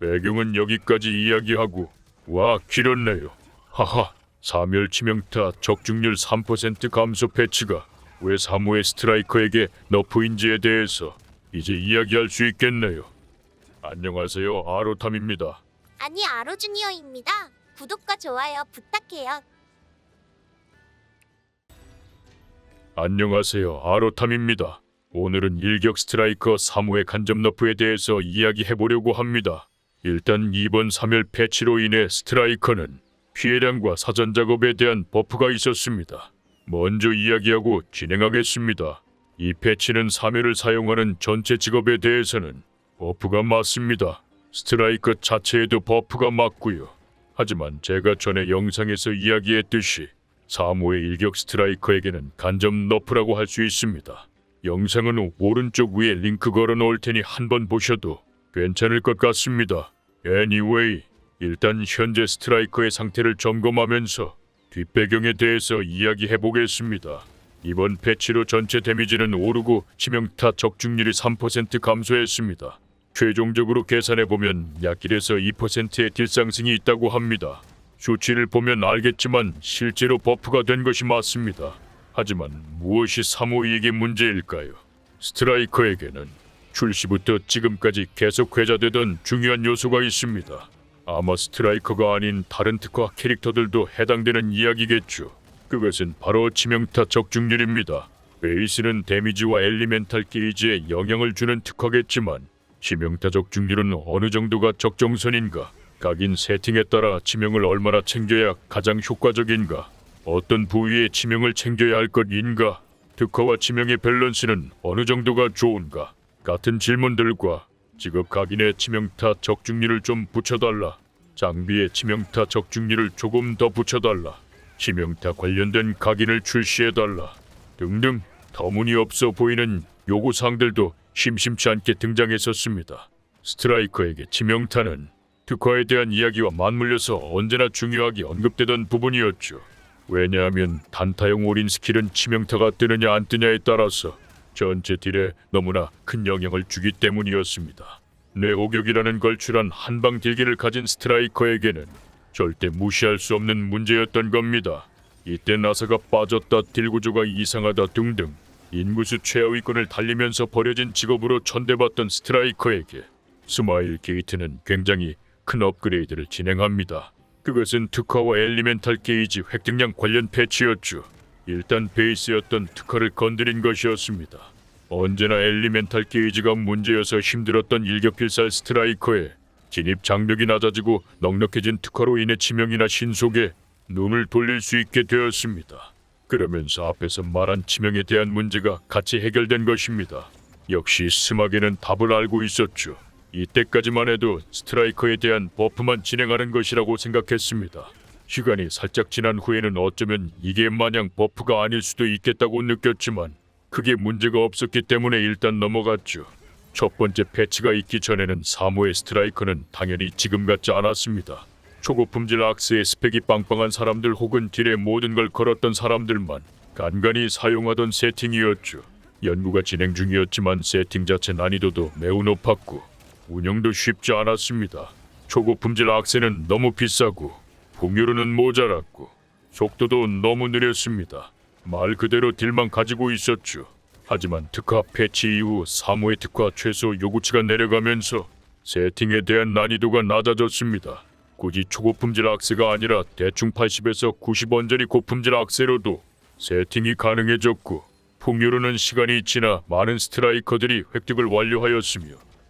배경은 여기까지 이야기하고 와 길었네요. 하하. 사멸 치명타 적중률 3% 감소 패치가 왜 사무의 스트라이커에게 너프인지에 대해서 이제 이야기할 수 있겠네요. 안녕하세요. 아로탐입니다. 아니 아로 주니어입니다. 구독과 좋아요 부탁해요. 안녕하세요. 아로탐입니다. 오늘은 일격 스트라이커 3호의 간접 너프에 대해서 이야기해 보려고 합니다. 일단 이번 3열 패치로 인해 스트라이커는 피해량과 사전 작업에 대한 버프가 있었습니다. 먼저 이야기하고 진행하겠습니다. 이 패치는 3열을 사용하는 전체 직업에 대해서는 버프가 맞습니다. 스트라이커 자체에도 버프가 맞고요. 하지만 제가 전에 영상에서 이야기했듯이 3호의 일격 스트라이커에게는 간접 너프라고 할 수 있습니다. 영상은 오른쪽 위에 링크 걸어 놓을 테니 한번 보셔도 괜찮을 것 같습니다. Anyway, 일단 현재 스트라이커의 상태를 점검하면서 뒷배경에 대해서 이야기해 보겠습니다. 이번 패치로 전체 데미지는 오르고 치명타 적중률이 3% 감소했습니다. 최종적으로 계산해 보면 약 1에서 2%의 딜 상승이 있다고 합니다. 수치를 보면 알겠지만 실제로 버프가 된 것이 맞습니다. 하지만 무엇이 사모이에게 문제일까요? 스트라이커에게는 출시부터 지금까지 계속 회자되던 중요한 요소가 있습니다. 아마 스트라이커가 아닌 다른 특화 캐릭터들도 해당되는 이야기겠죠. 그것은 바로 치명타 적중률입니다. 베이스는 데미지와 엘리멘탈 게이지에 영향을 주는 특화겠지만 치명타 적중률은 어느 정도가 적정선인가? 각인 세팅에 따라 치명을 얼마나 챙겨야 가장 효과적인가? 어떤 부위에 치명을 챙겨야 할 것인가? 특화와 치명의 밸런스는 어느 정도가 좋은가? 같은 질문들과 직업 각인의 치명타 적중률을 좀 붙여달라. 장비의 치명타 적중률을 조금 더 붙여달라. 치명타 관련된 각인을 출시해달라. 등등 터무니없어 보이는 요구사항들도 심심치 않게 등장했었습니다. 스트라이커에게 치명타는 특화에 대한 이야기와 맞물려서 언제나 중요하게 언급되던 부분이었죠. 왜냐하면 단타형 올인 스킬은 치명타가 뜨느냐 안 뜨냐에 따라서 전체 딜에 너무나 큰 영향을 주기 때문이었습니다. 뇌오격이라는 걸출한 한방 딜기를 가진 스트라이커에게는 절대 무시할 수 없는 문제였던 겁니다. 이때 나사가 빠졌다 딜 구조가 이상하다 등등 인구수 최하위권을 달리면서 버려진 직업으로 천대받던 스트라이커에게 스마일 게이트는 굉장히 큰 업그레이드를 진행합니다. 그것은 특화와 엘리멘탈 게이지 획득량 관련 패치였죠. 일단 베이스였던 특화를 건드린 것이었습니다. 언제나 엘리멘탈 게이지가 문제여서 힘들었던 일격필살 스트라이커에 진입 장벽이 낮아지고 넉넉해진 특화로 인해 치명이나 신속에 눈을 돌릴 수 있게 되었습니다. 그러면서 앞에서 말한 치명에 대한 문제가 같이 해결된 것입니다. 역시 스마게는 답을 알고 있었죠. 이때까지만 해도 스트라이커에 대한 버프만 진행하는 것이라고 생각했습니다. 시간이 살짝 지난 후에는 어쩌면 이게 마냥 버프가 아닐 수도 있겠다고 느꼈지만 크게 문제가 없었기 때문에 일단 넘어갔죠. 첫 번째 패치가 있기 전에는 사모의 스트라이커는 당연히 지금 같지 않았습니다. 초고품질 악스의 스펙이 빵빵한 사람들 혹은 딜에 모든 걸 걸었던 사람들만 간간히 사용하던 세팅이었죠. 연구가 진행 중이었지만 세팅 자체 난이도도 매우 높았고 운영도 쉽지 않았습니다. 초고품질 악세는 너무 비싸고 풍요로는 모자랐고 속도도 너무 느렸습니다. 말 그대로 딜만 가지고 있었죠. 하지만 특화 패치 이후 3호의 특화 최소 요구치가 내려가면서 세팅에 대한 난이도가 낮아졌습니다. 굳이 초고품질 악세가 아니라 대충 80에서 90원짜리 고품질 악세로도 세팅이 가능해졌고 풍요로는 시간이 지나 많은 스트라이커들이 획득을 완료하였으며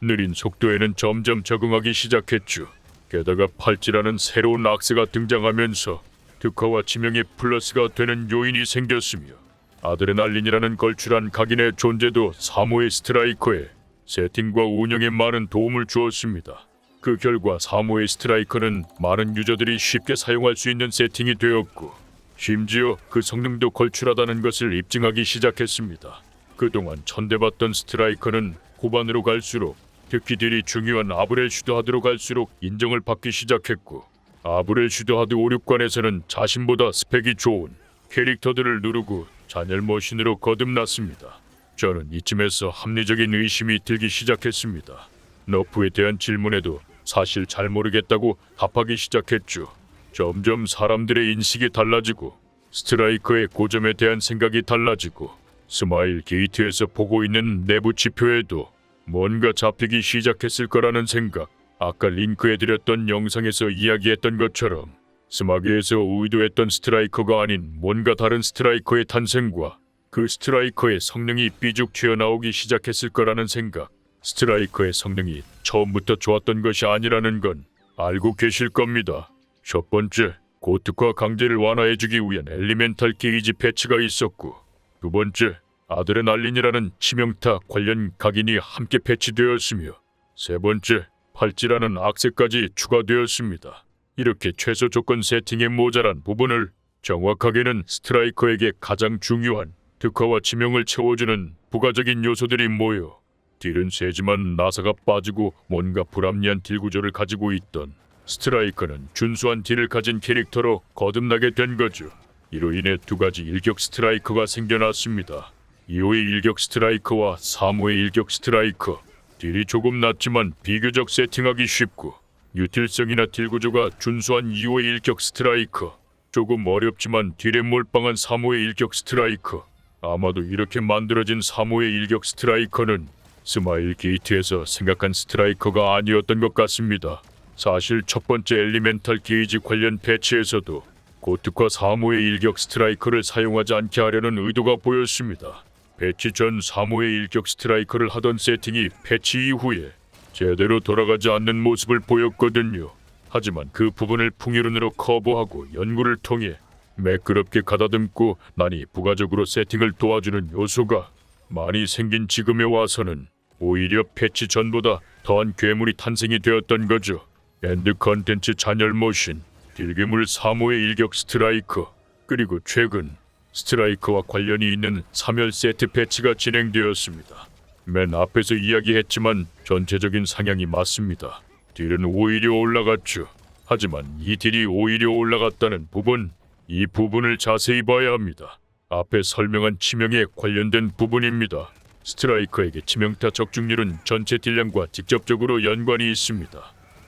느린 속도에는 점점 적응하기 시작했죠. 게다가 팔찌라는 새로운 악세가 등장하면서 특화와 치명의 플러스가 되는 요인이 생겼으며 아드레날린이라는 걸출한 각인의 존재도 3호의 스트라이커에 세팅과 운영에 많은 도움을 주었습니다. 그 결과 3호의 스트라이커는 많은 유저들이 쉽게 사용할 수 있는 세팅이 되었고 심지어 그 성능도 걸출하다는 것을 입증하기 시작했습니다. 그동안 천대받던 스트라이커는 후반으로 갈수록 특히 중요한 아브렐 슈드하드로 갈수록 인정을 받기 시작했고 아브렐 슈드하드 5륙관에서는 자신보다 스펙이 좋은 캐릭터들을 누르고 잔열 머신으로 거듭났습니다. 저는 이쯤에서 합리적인 의심이 들기 시작했습니다. 너프에 대한 질문에도 사실 잘 모르겠다고 답하기 시작했죠. 점점 사람들의 인식이 달라지고 스트라이커의 고점에 대한 생각이 달라지고 스마일 게이트에서 보고 있는 내부 지표에도 뭔가 잡히기 시작했을 거라는 생각. 아까 링크해드렸던 영상에서 이야기했던 것처럼 스마게에서 의도했던 스트라이커가 아닌 뭔가 다른 스트라이커의 탄생과 그 스트라이커의 성능이 삐죽 튀어나오기 시작했을 거라는 생각. 스트라이커의 성능이 처음부터 좋았던 것이 아니라는 건 알고 계실 겁니다. 첫 번째, 고특화 강제를 완화해주기 위한 엘리멘탈 게이지 패치가 있었고, 두 번째, 아드레날린이라는 치명타 관련 각인이 함께 패치되었으며, 세 번째, 팔찌라는 악세까지 추가되었습니다. 이렇게 최소 조건 세팅에 모자란 부분을 정확하게는 스트라이커에게 가장 중요한 특화와 치명을 채워주는 부가적인 요소들이 모여 딜은 세지만 나사가 빠지고 뭔가 불합리한 딜 구조를 가지고 있던 스트라이커는 준수한 딜을 가진 캐릭터로 거듭나게 된 거죠. 이로 인해 두 가지 일격 스트라이커가 생겨났습니다. 2호의 일격 스트라이커와 3호의 일격 스트라이커. 딜이 조금 낮지만 비교적 세팅하기 쉽고 유틸성이나 딜 구조가 준수한 2호의 일격 스트라이커. 조금 어렵지만 딜에 몰빵한 3호의 일격 스트라이커. 아마도 이렇게 만들어진 3호의 일격 스트라이커는 스마일 게이트에서 생각한 스트라이커가 아니었던 것 같습니다. 사실 첫 번째 엘리멘탈 게이지 관련 패치에서도 고특화 3호의 일격 스트라이커를 사용하지 않게 하려는 의도가 보였습니다. 패치 전 3호의 일격 스트라이커를 하던 세팅이 패치 이후에 제대로 돌아가지 않는 모습을 보였거든요. 하지만 그 부분을 풍요론으로 커버하고 연구를 통해 매끄럽게 가다듬고 나니 부가적으로 세팅을 도와주는 요소가 많이 생긴 지금에 와서는 오히려 패치 전보다 더한 괴물이 탄생이 되었던 거죠. 엔드 컨텐츠 잔열 모신, 딜괴물 3호의 일격 스트라이커, 그리고 최근 스트라이커와 관련이 있는 3열 세트 패치가 진행되었습니다. 맨 앞에서 이야기했지만 전체적인 상향이 맞습니다. 딜은 오히려 올라갔죠. 하지만 이 딜이 오히려 올라갔다는 부분, 이 부분을 자세히 봐야 합니다. 앞에 설명한 치명에 관련된 부분입니다. 스트라이커에게 치명타 적중률은 전체 딜량과 직접적으로 연관이 있습니다.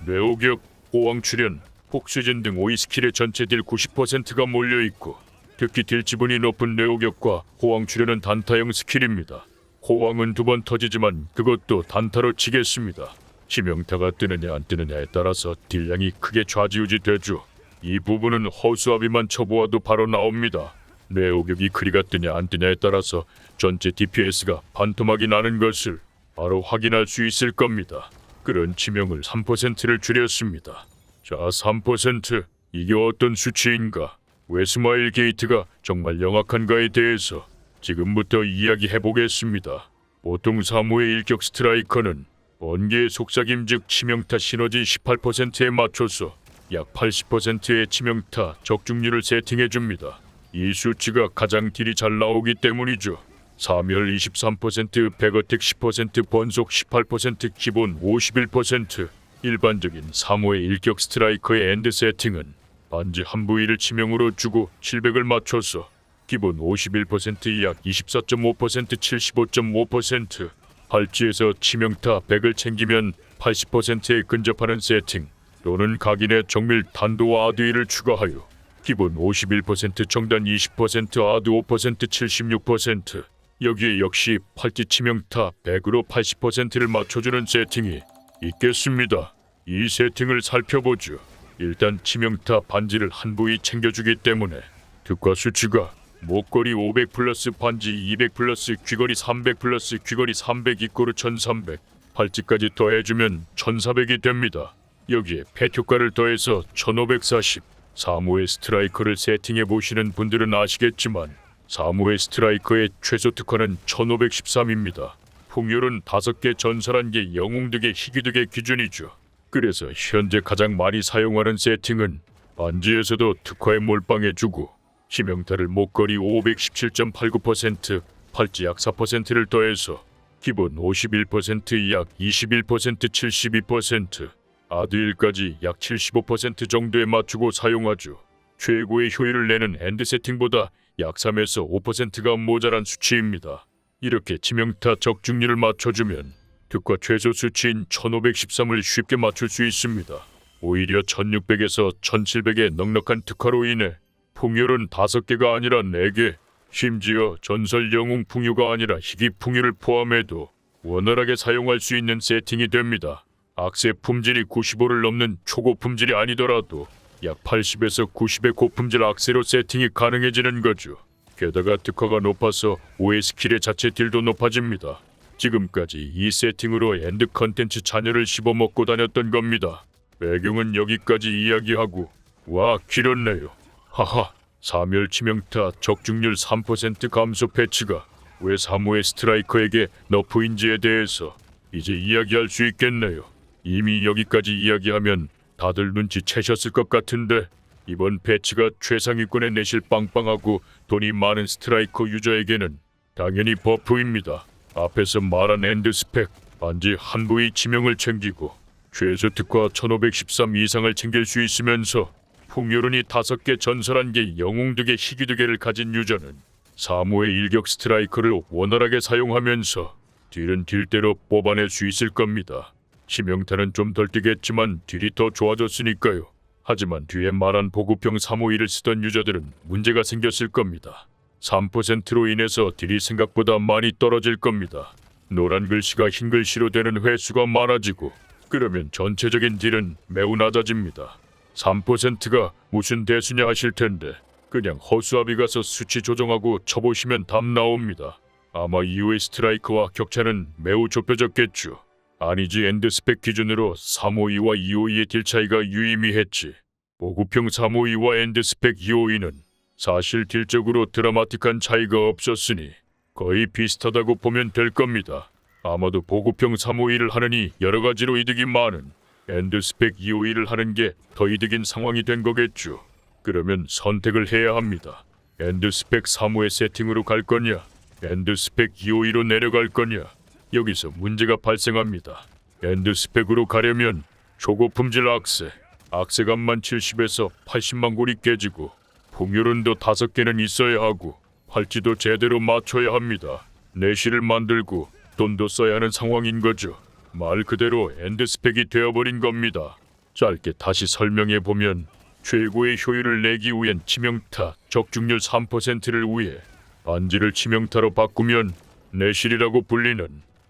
뇌오격, 호황 출현, 폭수진 등 5위 스킬의 전체 딜 90%가 몰려 있고 특히 딜 지분이 높은 뇌오격과 호황 출현은 단타형 스킬입니다. 호황은 두 번 터지지만 그것도 단타로 치겠습니다. 치명타가 뜨느냐 안 뜨느냐에 따라서 딜량이 크게 좌지우지 되죠. 이 부분은 허수아비만 쳐보아도 바로 나옵니다. 뇌오격이 크리가 뜨냐 안 뜨냐에 따라서 전체 DPS가 반토막이 나는 것을 바로 확인할 수 있을 겁니다. 그런 치명을 3%를 줄였습니다. 자, 3% 이게 어떤 수치인가? 웨스마일 게이트가 정말 영악한가에 대해서 지금부터 이야기해 보겠습니다. 보통 3호의 일격 스트라이커는 번개의 속삭임 즉 치명타 시너지 18%에 맞춰서 약 80%의 치명타 적중률을 세팅해 줍니다. 이 수치가 가장 딜이 잘 나오기 때문이죠. 사멸 23%, 백어택 10%, 번속 18%, 기본 51%. 일반적인 3호의 일격 스트라이커의 엔드 세팅은 반지 한 부위를 치명으로 주고 700을 맞춰서 기본 51%약 24.5% 75.5% 팔찌에서 치명타 100을 챙기면 80%에 근접하는 세팅 또는 각인의 정밀 단도와 아드위를 추가하여 기본 51% 정단 20% 아드 5% 76% 여기에 역시 팔찌 치명타 100으로 80%를 맞춰주는 세팅이 있겠습니다. 이 세팅을 살펴보죠. 일단 치명타 반지를 한 부위 챙겨주기 때문에 특화 수치가 목걸이 500 플러스 반지 200 플러스 귀걸이 300 플러스 귀걸이 300 이꼬르 1300 팔찌까지 더해주면 1400이 됩니다. 여기에 펫 효과를 더해서 1540 사무의 스트라이커를 세팅해 보시는 분들은 아시겠지만 사무의 스트라이커의 최소 특화는 1513입니다. 풍요는 5개 전설 1개 영웅 득의 희귀 득의 기준이죠. 그래서 현재 가장 많이 사용하는 세팅은 반지에서도 특화에 몰빵해주고 치명타를 목걸이 517.89% 팔찌 약 4%를 더해서 기본 51%약 21% 72% 아드일까지 약 75% 정도에 맞추고 사용하죠. 최고의 효율을 내는 엔드 세팅보다 약 3에서 5%가 모자란 수치입니다. 이렇게 치명타 적중률을 맞춰주면 특화 최소 수치인 1513을 쉽게 맞출 수 있습니다. 오히려 1600에서 1700의 넉넉한 특화로 인해 풍요는 5개가 아니라 4개, 심지어 전설 영웅 풍요가 아니라 희귀 풍요를 포함해도 원활하게 사용할 수 있는 세팅이 됩니다. 악세 품질이 95를 넘는 초고 품질이 아니더라도 약 80에서 90의 고품질 악세로 세팅이 가능해지는 거죠. 게다가 특화가 높아서 OS 스킬의 자체 딜도 높아집니다. 지금까지 이 세팅으로 엔드 컨텐츠 자녀를 씹어먹고 다녔던 겁니다. 배경은 여기까지 이야기하고 와 길었네요. 하하 사멸 치명타 적중률 3% 감소 패치가 왜 사무의 스트라이커에게 너프인지에 대해서 이제 이야기할 수 있겠네요. 이미 여기까지 이야기하면 다들 눈치채셨을 것 같은데 이번 패치가 최상위권에 내실 빵빵하고 돈이 많은 스트라이커 유저에게는 당연히 버프입니다. 앞에서 말한 엔드 스펙 반지 한 부위 지명을 챙기고 최소 특화 1513 이상을 챙길 수 있으면서 풍요론이 다섯 개 전설 한 개 영웅 두개 희귀 두 개를 가진 유저는 사무의 일격 스트라이커를 원활하게 사용하면서 딜은 딜대로 뽑아낼 수 있을 겁니다. 치명타는 좀 덜 뛰겠지만 딜이 더 좋아졌으니까요. 하지만 뒤에 말한 보급형 351을 쓰던 유저들은 문제가 생겼을 겁니다. 3%로 인해서 딜이 생각보다 많이 떨어질 겁니다. 노란 글씨가 흰 글씨로 되는 횟수가 많아지고 그러면 전체적인 딜은 매우 낮아집니다. 3%가 무슨 대수냐 하실 텐데 그냥 허수아비 가서 수치 조정하고 쳐보시면 답 나옵니다. 아마 이후의 스트라이크와 격차는 매우 좁혀졌겠죠. 아니지 엔드 스펙 기준으로 352와 252의 딜 차이가 유의미했지. 보급형 352와 엔드 스펙 252는 사실 딜적으로 드라마틱한 차이가 없었으니 거의 비슷하다고 보면 될 겁니다. 아마도 보급형 352를 하느니 여러 가지로 이득이 많은 엔드 스펙 252를 하는 게 더 이득인 상황이 된 거겠죠. 그러면 선택을 해야 합니다. 엔드 스펙 3호의 세팅으로 갈 거냐, 엔드 스펙 252로 내려갈 거냐. 여기서 문제가 발생합니다. 엔드 스펙으로 가려면 초고품질 악세, 악세감만 70에서 80만 골이 깨지고 풍요론도 다섯 개는 있어야 하고 팔찌도 제대로 맞춰야 합니다. 내실을 만들고 돈도 써야 하는 상황인 거죠. 말 그대로 엔드 스펙이 되어버린 겁니다. 짧게 다시 설명해 보면 최고의 효율을 내기 위한 치명타 적중률 3%를 위해 반지를 치명타로 바꾸면 내실이라고 불리는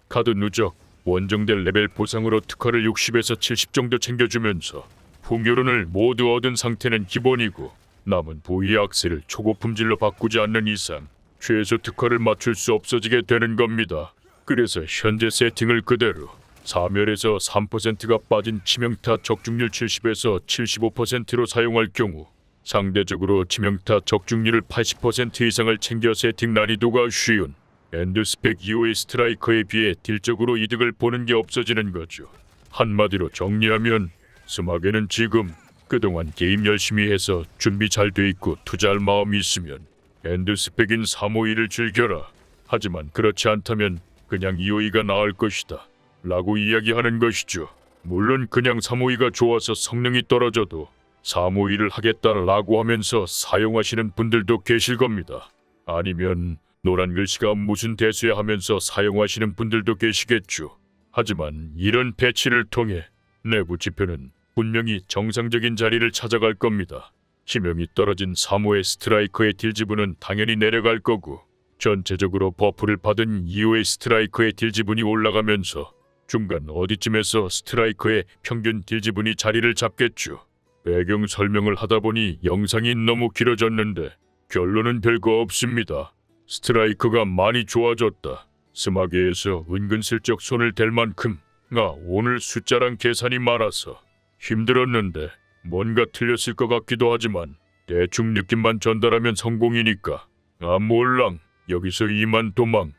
카드 누적 원정될 레벨 보상으로 특화를 60에서 70 정도 챙겨주면서 풍요론을 모두 얻은 상태는 기본이고 남은 부위 악세를 초고 품질로 바꾸지 않는 이상 최소 특화를 맞출 수 없어지게 되는 겁니다. 그래서 현재 세팅을 그대로 사멸에서 3%가 빠진 치명타 적중률 70에서 75%로 사용할 경우 상대적으로 치명타 적중률을 80% 이상을 챙겨 세팅 난이도가 쉬운 엔드스펙 2호의 스트라이커에 비해 딜적으로 이득을 보는 게 없어지는 거죠. 한마디로 정리하면 스마게는 지금 그동안 게임 열심히 해서 준비 잘 돼 있고 투자할 마음이 있으면 엔드 스펙인 351을 즐겨라. 하지만 그렇지 않다면 그냥 252가 나을 것이다. 라고 이야기하는 것이죠. 물론 그냥 352가 좋아서 성능이 떨어져도 351을 하겠다라고 하면서 사용하시는 분들도 계실 겁니다. 아니면 노란 글씨가 무슨 대수야 하면서 사용하시는 분들도 계시겠죠. 하지만 이런 패치를 통해 내부 지표는 분명히 정상적인 자리를 찾아갈 겁니다. 치명이 떨어진 3호의 스트라이커의 딜 지분은 당연히 내려갈 거고 전체적으로 버프를 받은 2호의 스트라이커의 딜 지분이 올라가면서 중간 어디쯤에서 스트라이커의 평균 딜 지분이 자리를 잡겠죠. 배경 설명을 하다 보니 영상이 너무 길어졌는데 결론은 별거 없습니다. 스트라이커가 많이 좋아졌다. 스마게에서 은근슬쩍 손을 댈 만큼 나 오늘 숫자랑 계산이 많아서 힘들었는데 뭔가 틀렸을 것 같기도 하지만 대충 느낌만 전달하면 성공이니까. 아 몰랑. 여기서 이만 도망